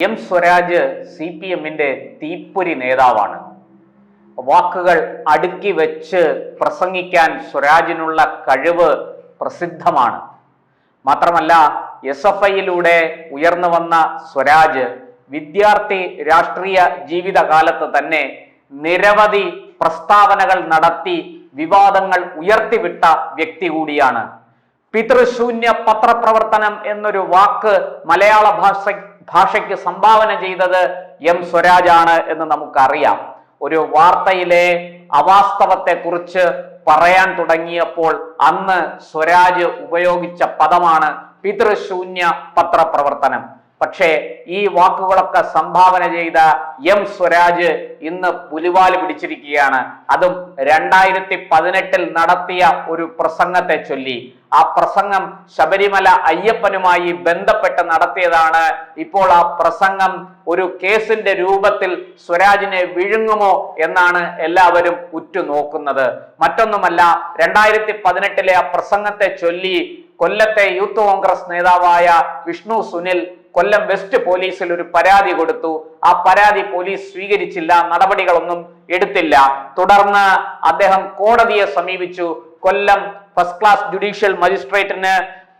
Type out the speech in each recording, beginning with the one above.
M Swaraj C P എമ്മിന്റെ തീപ്പൊരി നേതാവാണ്. വാക്കുകൾ അടുക്കി വെച്ച് പ്രസംഗിക്കാൻ സ്വരാജിനുള്ള കഴിവ് പ്രസിദ്ധമാണ്. മാത്രമല്ല എസ് എഫ് ഐയിലൂടെ ഉയർന്നു വന്ന സ്വരാജ് വിദ്യാർത്ഥി രാഷ്ട്രീയ ജീവിതകാലത്ത് തന്നെ നിരവധി പ്രസ്താവനകൾ നടത്തി വിവാദങ്ങൾ ഉയർത്തിവിട്ട വ്യക്തി കൂടിയാണ്. പിതൃശൂന്യ പത്രപ്രവർത്തനം എന്നൊരു വാക്ക് മലയാള ഭാഷ ഭാഷയ്ക്ക് സംഭാവന ചെയ്തത് എം സ്വരാജാണ് എന്ന് നമുക്കറിയാം. ഒരു വാർത്തയിലെ അവാസ്തവത്തെ കുറിച്ച് പറയാൻ തുടങ്ങിയപ്പോൾ അന്ന് സ്വരാജ് ഉപയോഗിച്ച പദമാണ് പിതൃശൂന്യ പത്രപ്രവർത്തനം. പക്ഷേ ഈ വാക്കുകളൊക്കെ സംഭാവന ചെയ്ത എം സ്വരാജ് ഇന്ന് പുലിവാൽ പിടിച്ചിരിക്കുകയാണ്. അതും രണ്ടായിരത്തി പതിനെട്ടിൽ നടത്തിയ ഒരു പ്രസംഗത്തെ ചൊല്ലി. ആ പ്രസംഗം ശബരിമല അയ്യപ്പനുമായി ബന്ധപ്പെട്ട് നടത്തിയതാണ്. ഇപ്പോൾ ആ പ്രസംഗം ഒരു കേസിന്റെ രൂപത്തിൽ സ്വരാജിനെ വിഴുങ്ങുമോ എന്നാണ് എല്ലാവരും ഉറ്റുനോക്കുന്നത്. മറ്റൊന്നുമല്ല രണ്ടായിരത്തി പതിനെട്ടിലെ ആ പ്രസംഗത്തെ ചൊല്ലി കൊല്ലത്തെ യൂത്ത് കോൺഗ്രസ് നേതാവായ വിഷ്ണു സുനിൽ കൊല്ലം വെസ്റ്റ് പോലീസിൽ ഒരു പരാതി കൊടുത്തു. ആ പരാതി പോലീസ് സ്വീകരിച്ചില്ല നടപടികളൊന്നും എടുത്തില്ല. തുടർന്ന് അദ്ദേഹം കോടതിയെ സമീപിച്ചു. കൊല്ലം ഫസ്റ്റ് ക്ലാസ് ജുഡീഷ്യൽ മജിസ്ട്രേറ്റിന്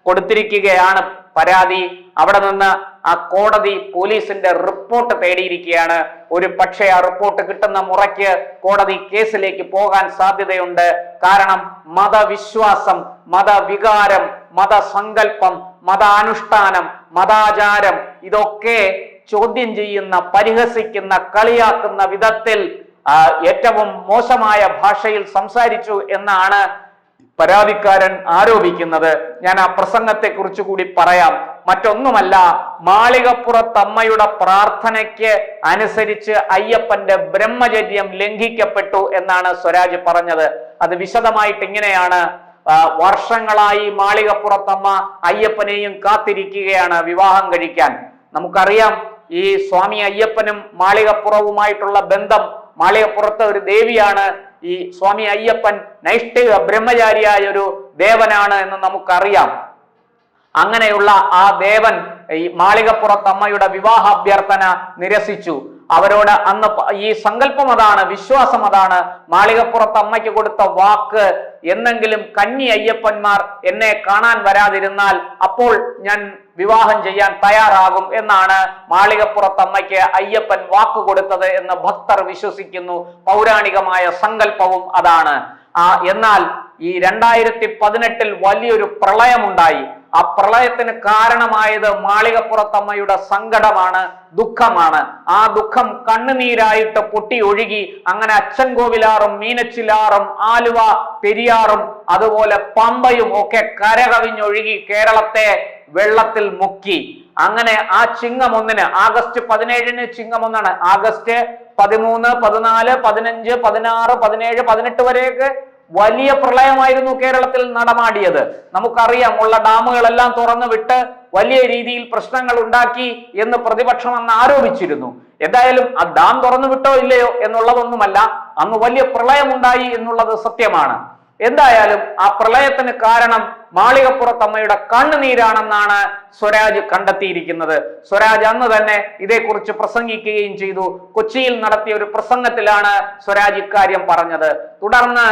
കൊടുത്തിരിക്കുകയാണ് പരാതി. അവിടെ നിന്ന് ആ കോടതി പോലീസിന്റെ റിപ്പോർട്ട് തേടിയിരിക്കുകയാണ്. ഒരു പക്ഷേ ആ റിപ്പോർട്ട് കിട്ടുന്ന മുറയ്ക്ക് കോടതി കേസിലേക്ക് പോകാൻ സാധ്യതയുണ്ട്. കാരണം മതവിശ്വാസം മതവികാരം മതസങ്കല്പം മതാനുഷ്ഠാനം മതാചാരം ഇതൊക്കെ ചോദ്യം ചെയ്യുന്ന പരിഹസിക്കുന്ന കളിയാക്കുന്ന വിധത്തിൽ ഏറ്റവും മോശമായ ഭാഷയിൽ സംസാരിച്ചു എന്നാണ് പരാതിക്കാരൻ ആരോപിക്കുന്നത് ഞാൻ ആ പ്രസംഗത്തെ കുറിച്ച് കൂടി പറയാം. മറ്റൊന്നുമല്ല മാളികപ്പുറത്തമ്മയുടെ പ്രാർത്ഥനയ്ക്ക് അനുസരിച്ച് അയ്യപ്പന്റെ ബ്രഹ്മചര്യം ലംഘിക്കപ്പെട്ടു എന്നാണ് സ്വരാജ് പറഞ്ഞത്. അത് വിശദമായിട്ട് ഇങ്ങനെയാണ്. വർഷങ്ങളായി മാളികപ്പുറത്തമ്മ അയ്യപ്പനെയും കാത്തിരിക്കുകയാണ് വിവാഹം കഴിക്കാൻ. നമുക്കറിയാം ഈ സ്വാമി അയ്യപ്പനും മാളികപ്പുറവുമായിട്ടുള്ള ബന്ധം മാളികപ്പുറത്തെ ഒരു ദേവിയാണ്. ഈ സ്വാമി അയ്യപ്പൻ നൈഷ്ഠിക ബ്രഹ്മചാരിയായ ഒരു ദേവനാണ് എന്ന് നമുക്കറിയാം. അങ്ങനെയുള്ള ആ ദേവൻ ഈ മാളികപ്പുറത്തമ്മയുടെ വിവാഹാഭ്യർത്ഥന നിരസിച്ചു. അവരോട് അന്ന് ഈ സങ്കല്പം അതാണ് വിശ്വാസം അതാണ്. മാളികപ്പുറത്ത് അമ്മയ്ക്ക് കൊടുത്ത വാക്ക് എന്നെങ്കിലും കന്നി അയ്യപ്പന്മാർ എന്നെ കാണാൻ വരാതിരുന്നാൽ അപ്പോൾ ഞാൻ വിവാഹം ചെയ്യാൻ തയ്യാറാകും എന്നാണ് മാളികപ്പുറത്ത് അമ്മയ്ക്ക് അയ്യപ്പൻ വാക്ക് കൊടുത്തത് എന്ന് ഭക്തർ വിശ്വസിക്കുന്നു. പൗരാണികമായ സങ്കല്പവും അതാണ്. ആ എന്നാൽ ഈ രണ്ടായിരത്തി പതിനെട്ടിൽ വലിയൊരു പ്രളയമുണ്ടായി. ആ പ്രളയത്തിന് കാരണമായത് മാളികപ്പുറത്തമ്മയുടെ സങ്കടമാണ് ദുഃഖമാണ്. ആ ദുഃഖം കണ്ണുനീരായിട്ട് പൊട്ടി ഒഴുകി അങ്ങനെ അച്ഛൻ കോവിലാറും മീനച്ചിലാറും ആലുവ പെരിയാറും അതുപോലെ പമ്പയും ഒക്കെ കരകവിഞ്ഞൊഴുകി കേരളത്തെ വെള്ളത്തിൽ മുക്കി. അങ്ങനെ ആ ചിങ്ങം ഒന്നിന് ആഗസ്റ്റ് പതിനേഴിന് ചിങ്ങം ഒന്നാണ് ആഗസ്റ്റ് പതിമൂന്ന് പതിനാല് പതിനഞ്ച് പതിനാറ് പതിനേഴ് പതിനെട്ട് വരെയൊക്കെ വലിയ പ്രളയമായിരുന്നു കേരളത്തിൽ നടമാടിയത്. നമുക്കറിയാം ഉള്ള ഡാമുകളെല്ലാം തുറന്നു വിട്ട് വലിയ രീതിയിൽ പ്രശ്നങ്ങൾ ഉണ്ടാക്കി എന്ന് പ്രതിപക്ഷം അന്ന് ആരോപിച്ചിരുന്നു. എന്തായാലും ആ ഡാം തുറന്നു വിട്ടോ ഇല്ലയോ എന്നുള്ളതൊന്നുമല്ല അന്ന് വലിയ പ്രളയമുണ്ടായി എന്നുള്ളത് സത്യമാണ്. എന്തായാലും ആ പ്രളയത്തിന് കാരണം മാളികപ്പുറത്തമ്മയുടെ കണ്ണുനീരാണെന്നാണ് സ്വരാജ് കണ്ടെത്തിയിരിക്കുന്നത്. സ്വരാജ് അന്ന് തന്നെ ഇതേക്കുറിച്ച് പ്രസംഗിക്കുകയും ചെയ്തു. കൊച്ചിയിൽ നടത്തിയ ഒരു പ്രസംഗത്തിലാണ് സ്വരാജ് ഇക്കാര്യം പറഞ്ഞത്. തുടർന്ന്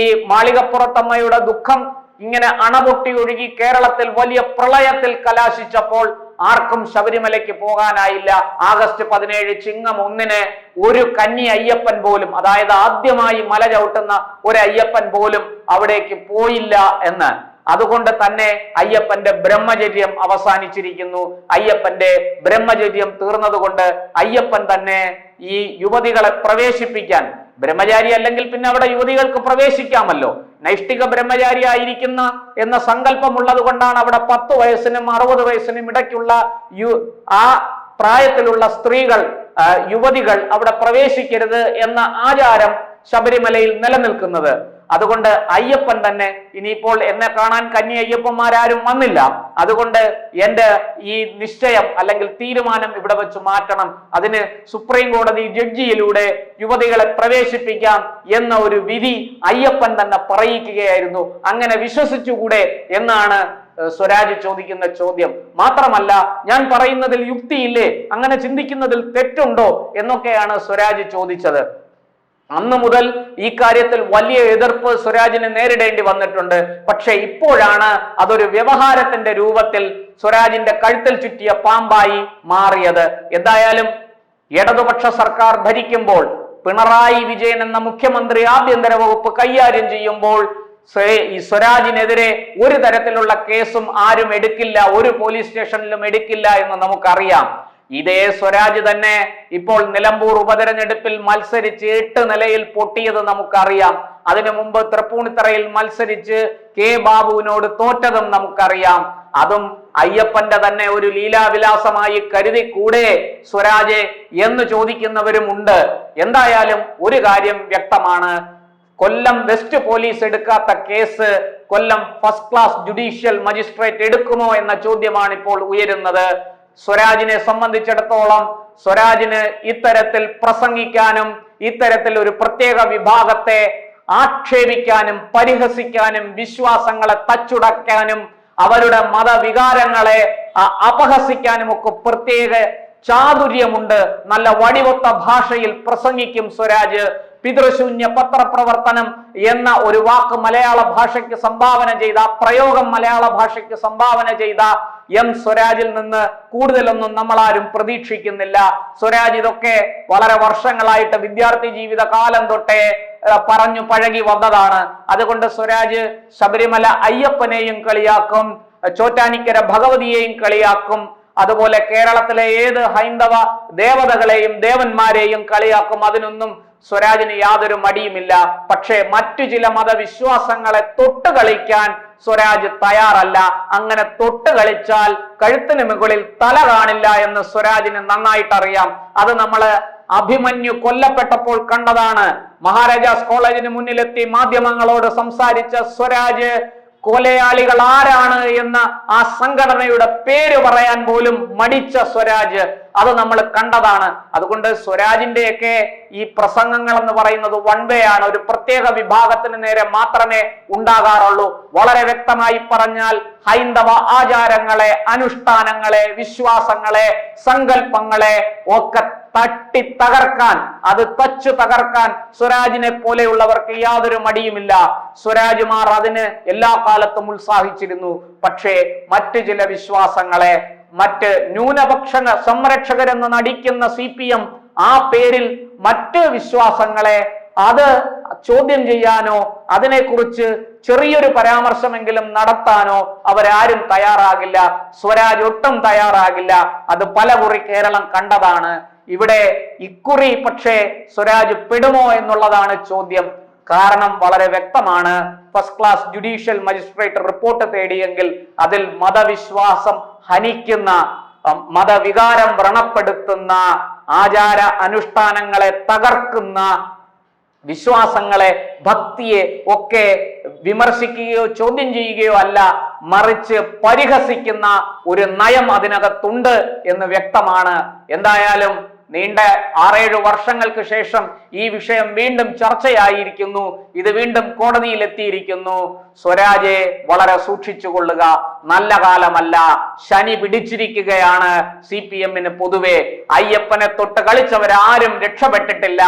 ഈ മാളികപ്പുറത്തമ്മയുടെ ദുഃഖം ഇങ്ങനെ അണപൊട്ടി ഒഴുകി കേരളത്തിൽ വലിയ പ്രളയത്തിൽ കലാശിച്ചപ്പോൾ ആർക്കും ശബരിമലയ്ക്ക് പോകാനായില്ല. ആഗസ്റ്റ് പതിനേഴ് ചിങ്ങം ഒന്നിന് ഒരു കന്നി അയ്യപ്പൻ പോലും അതായത് ആദ്യമായി മല ചവിട്ടുന്ന ഒരു അയ്യപ്പൻ പോലും അവിടേക്ക് പോയില്ല എന്ന്. അതുകൊണ്ട് തന്നെ അയ്യപ്പന്റെ ബ്രഹ്മചര്യം അവസാനിച്ചിരിക്കുന്നു. അയ്യപ്പന്റെ ബ്രഹ്മചര്യം തീർന്നതുകൊണ്ട് അയ്യപ്പൻ തന്നെ ഈ യുവതികളെ പ്രവേശിപ്പിക്കാൻ ബ്രഹ്മചാരി അല്ലെങ്കിൽ പിന്നെ അവിടെ യുവതികൾക്ക് പ്രവേശിക്കാമല്ലോ. നൈഷ്ഠിക ബ്രഹ്മചാരി ആയിരിക്കുന്ന എന്ന സങ്കല്പമുള്ളത് കൊണ്ടാണ് അവിടെ പത്ത് വയസ്സിനും അറുപത് വയസ്സിനും ഇടയ്ക്കുള്ള യു ആ പ്രായത്തിലുള്ള സ്ത്രീകൾ യുവതികൾ അവിടെ പ്രവേശിക്കരുത് എന്ന ആചാരം ശബരിമലയിൽ നിലനിൽക്കുന്നത്. അതുകൊണ്ട് അയ്യപ്പൻ തന്നെ ഇനിയിപ്പോൾ എന്നെ കാണാൻ കന്നി അയ്യപ്പന്മാരാരും വന്നില്ല. അതുകൊണ്ട് എന്റെ ഈ നിശ്ചയം അല്ലെങ്കിൽ തീരുമാനം ഇവിടെ വെച്ച് മാറ്റണം. അതിന് സുപ്രീം കോടതി ജഡ്ജിയിലൂടെ യുവതികളെ പ്രവേശിപ്പിക്കാം എന്ന ഒരു വിധി അയ്യപ്പൻ തന്നെ പറയിക്കുകയായിരുന്നു. അങ്ങനെ വിശ്വസിച്ചുകൂടെ എന്നാണ് സ്വരാജ് ചോദിക്കുന്ന ചോദ്യം. മാത്രമല്ല ഞാൻ പറയുന്നതിൽ യുക്തിയില്ലേ? അങ്ങനെ ചിന്തിക്കുന്നതിൽ തെറ്റുണ്ടോ? എന്നൊക്കെയാണ് സ്വരാജ് ചോദിച്ചത്. അന്ന് മുതൽ ഈ കാര്യത്തിൽ വലിയ എതിർപ്പ് സ്വരാജിന് നേരിടേണ്ടി വന്നിട്ടുണ്ട്. പക്ഷെ ഇപ്പോഴാണ് അതൊരു വ്യവഹാരത്തിന്റെ രൂപത്തിൽ സ്വരാജിന്റെ കഴുത്തിൽ ചുറ്റിയ പാമ്പായി മാറിയത്. എന്തായാലും ഇടതുപക്ഷ സർക്കാർ ഭരിക്കുമ്പോൾ പിണറായി വിജയൻ എന്ന മുഖ്യമന്ത്രി ആഭ്യന്തര വകുപ്പ് കൈകാര്യം ചെയ്യുമ്പോൾ ഈ സ്വരാജിനെതിരെ ഒരു തരത്തിലുള്ള കേസും ആരും എടുക്കില്ല ഒരു പോലീസ് സ്റ്റേഷനിലും എടുക്കില്ല എന്ന് നമുക്കറിയാം. ഇതേ സ്വരാജ് തന്നെ ഇപ്പോൾ നിലമ്പൂർ ഉപതെരഞ്ഞെടുപ്പിൽ മത്സരിച്ച് എട്ട് നിലയിൽ പൊട്ടിയത് നമുക്കറിയാം. അതിനു മുമ്പ് തൃപ്പൂണിത്തറയിൽ മത്സരിച്ച് കെ ബാബുവിനോട് തോറ്റതും നമുക്കറിയാം. അതും അയ്യപ്പന്റെ തന്നെ ഒരു ലീലാവിലാസമായി കരുതി കൂടെ സ്വരാജെ എന്ന് ചോദിക്കുന്നവരുമുണ്ട്. എന്തായാലും ഒരു കാര്യം വ്യക്തമാണ്. കൊല്ലം വെസ്റ്റ് പോലീസ് എടുക്കാത്ത case Kollam first class judicial magistrate എടുക്കുമോ എന്ന ചോദ്യമാണ് ഇപ്പോൾ ഉയരുന്നത്. സ്വരാജിനെ സംബന്ധിച്ചിടത്തോളം സ്വരാജിന് ഇത്തരത്തിൽ പ്രസംഗിക്കാനും ഇത്തരത്തിൽ ഒരു പ്രത്യേക വിഭാഗത്തെ ആക്ഷേപിക്കാനും പരിഹസിക്കാനും വിശ്വാസങ്ങളെ തച്ചുടക്കാനും അവരുടെ മതവികാരങ്ങളെ അപഹസിക്കാനും ഒക്കെ പ്രത്യേക ചാതുര്യമുണ്ട്. നല്ല വടിവൊത്ത ഭാഷയിൽ പ്രസംഗിക്കും സ്വരാജ്. പിതൃശൂന്യ പത്രപ്രവർത്തനം എന്ന ഒരു വാക്ക് മലയാള ഭാഷയ്ക്ക് സംഭാവന ചെയ്ത പ്രയോഗം മലയാള ഭാഷയ്ക്ക് സംഭാവന ചെയ്ത എം സ്വരാജിൽ നിന്ന് കൂടുതലൊന്നും നമ്മൾ ആരും പ്രതീക്ഷിക്കുന്നില്ല. സ്വരാജ് ഇതൊക്കെ വളരെ വർഷങ്ങളായിട്ട് വിദ്യാർത്ഥി ജീവിത കാലം തൊട്ടേ പറഞ്ഞു പഴകി വന്നതാണ്. അതുകൊണ്ട് സ്വരാജ് ശബരിമല അയ്യപ്പനെയും കളിയാക്കും ചോറ്റാനിക്കര ഭഗവതിയെയും കളിയാക്കും അതുപോലെ കേരളത്തിലെ ഏത് ഹൈന്ദവ ദേവതകളെയും ദേവന്മാരെയും കളിയാക്കും. അതിനൊന്നും സ്വരാജിന് യാതൊരു മടിയുമില്ല. പക്ഷേ മറ്റു ചില മതവിശ്വാസങ്ങളെ തൊട്ട് കളിക്കാൻ സ്വരാജ് തയ്യാറല്ല. അങ്ങനെ തൊട്ട് കളിച്ചാൽ കഴുത്തിന് മുകളിൽ തല കാണില്ല എന്ന് സ്വരാജിന് നന്നായിട്ട് അറിയാം അത് നമ്മൾ അഭിമന്യു കൊല്ലപ്പെട്ടപ്പോൾ കണ്ടതാണ്. മഹാരാജാസ് കോളേജിന് മുന്നിലെത്തി മാധ്യമങ്ങളോട് സംസാരിച്ച സ്വരാജ് കൊലയാളികൾ ആരാണ് എന്ന ആ സംഘടനയുടെ പേര് പറയാൻ പോലും മടിച്ച സ്വരാജ് അത് നമ്മൾ കണ്ടതാണ്. അതുകൊണ്ട് സ്വരാജിന്റെയൊക്കെ ഈ പ്രസംഗങ്ങൾ എന്ന് പറയുന്നത് വൺ വേ ആണ്. ഒരു പ്രത്യേക വിഭാഗത്തിന് നേരെ മാത്രമേ ഉണ്ടാകാറുള്ളൂ. വളരെ വ്യക്തമായി പറഞ്ഞാൽ ഹൈന്ദവ ആചാരങ്ങളെ അനുഷ്ഠാനങ്ങളെ വിശ്വാസങ്ങളെ സങ്കല്പങ്ങളെ ഒക്കെ തട്ടി തകർക്കാൻ അത് തച്ചു തകർക്കാൻ സ്വരാജിനെ പോലെയുള്ളവർക്ക് യാതൊരു മടിയുമില്ല. സ്വരാജുമാർ അതിന് എല്ലാ കാലത്തും ഉത്സാഹിച്ചിരുന്നു. പക്ഷേ മറ്റു ചില വിശ്വാസങ്ങളെ മറ്റ് ന്യൂനപക്ഷ സംരക്ഷകരെന്ന് നടിക്കുന്ന സി പി എം ആ പേരിൽ മറ്റ് വിശ്വാസങ്ങളെ അത് ചോദ്യം ചെയ്യാനോ അതിനെക്കുറിച്ച് ചെറിയൊരു പരാമർശമെങ്കിലും നടത്താനോ അവരാരും തയ്യാറാകില്ല. സ്വരാജ് ഒട്ടും തയ്യാറാകില്ല. അത് പല കുറി കേരളം കണ്ടതാണ്. ഇവിടെ ഇക്കുറി പക്ഷേ സ്വരാജ് പെടുമോ എന്നുള്ളതാണ് ചോദ്യം. കാരണം വളരെ വ്യക്തമാണ്. First class judicial magistrate report തേടിയെങ്കിൽ അതിൽ മതവിശ്വാസം ഹനിക്കുന്ന മതവികാരം വ്രണപ്പെടുത്തുന്ന ആചാര അനുഷ്ഠാനങ്ങളെ തകർക്കുന്ന വിശ്വാസങ്ങളെ ഭക്തിയെ ഒക്കെ വിമർശിക്കുകയോ ചോദ്യം ചെയ്യുകയോ അല്ല മറിച്ച് പരിഹസിക്കുന്ന ഒരു നയം അതിനകത്തുണ്ട് എന്ന് വ്യക്തമാണ്. എന്തായാലും നീണ്ട ആറേഴ് വർഷങ്ങൾക്ക് ശേഷം ഈ വിഷയം വീണ്ടും ചർച്ചയായിരിക്കുന്നു. ഇത് വീണ്ടും കോടതിയിൽ എത്തിയിരിക്കുന്നു സ്വരാജെ വളരെ സൂക്ഷിച്ചുകൊള്ളുക. നല്ല കാലമല്ല. ശനി പിടിച്ചിരിക്കുകയാണ്. സി പി എമ്മിന് പൊതുവെ അയ്യപ്പനെ തൊട്ട് കളിച്ചവരാരും രക്ഷപ്പെട്ടിട്ടില്ല.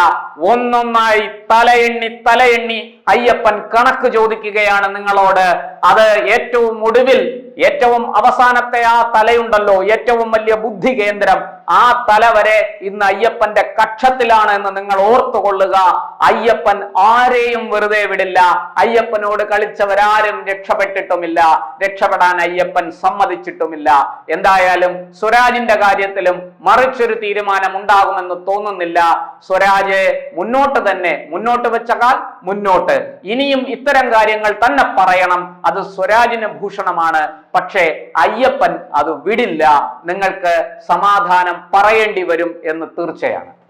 ഒന്നൊന്നായി തലയെണ്ണി തലയെണ്ണി അയ്യപ്പൻ കണക്ക് ചോദിക്കുകയാണ് നിങ്ങളോട്. അത് ഏറ്റവും ഒടുവിൽ ഏറ്റവും അവസാനത്തെ ആ തലയുണ്ടല്ലോ. ഏറ്റവും വലിയ ബുദ്ധി കേന്ദ്രം. ആ തല വരെ ഇന്ന് അയ്യപ്പന്റെ കക്ഷത്തിലാണ് എന്ന് നിങ്ങൾ ഓർത്തുകൊള്ളുക. അയ്യപ്പൻ ആരെയും വെറുതെ വിടില്ല. അയ്യപ്പനോട് കളിച്ചവരാരും രക്ഷപ്പെട്ടിട്ടുമില്ല. രക്ഷപ്പെടാൻ അയ്യപ്പൻ സമ്മതിച്ചിട്ടുമില്ല. എന്തായാലും സ്വരാജിന്റെ കാര്യത്തിലും മറിച്ചൊരു തീരുമാനം ഉണ്ടാകുമെന്ന് തോന്നുന്നില്ല. സ്വരാജ് മുന്നോട്ട് തന്നെ മുന്നോട്ട് വെച്ച കാൽ മുന്നോട്ട്. ഇനിയും ഇത്തരം കാര്യങ്ങൾ തന്നെ പറയണം. അത് സ്വരാജിന് ഭൂഷണമാണ്. പക്ഷേ അയ്യപ്പൻ അത് വിടില്ല. നിങ്ങൾക്ക് സമാധാനം പറയേണ്ടി വരും എന്ന് തീർച്ചയാണ്.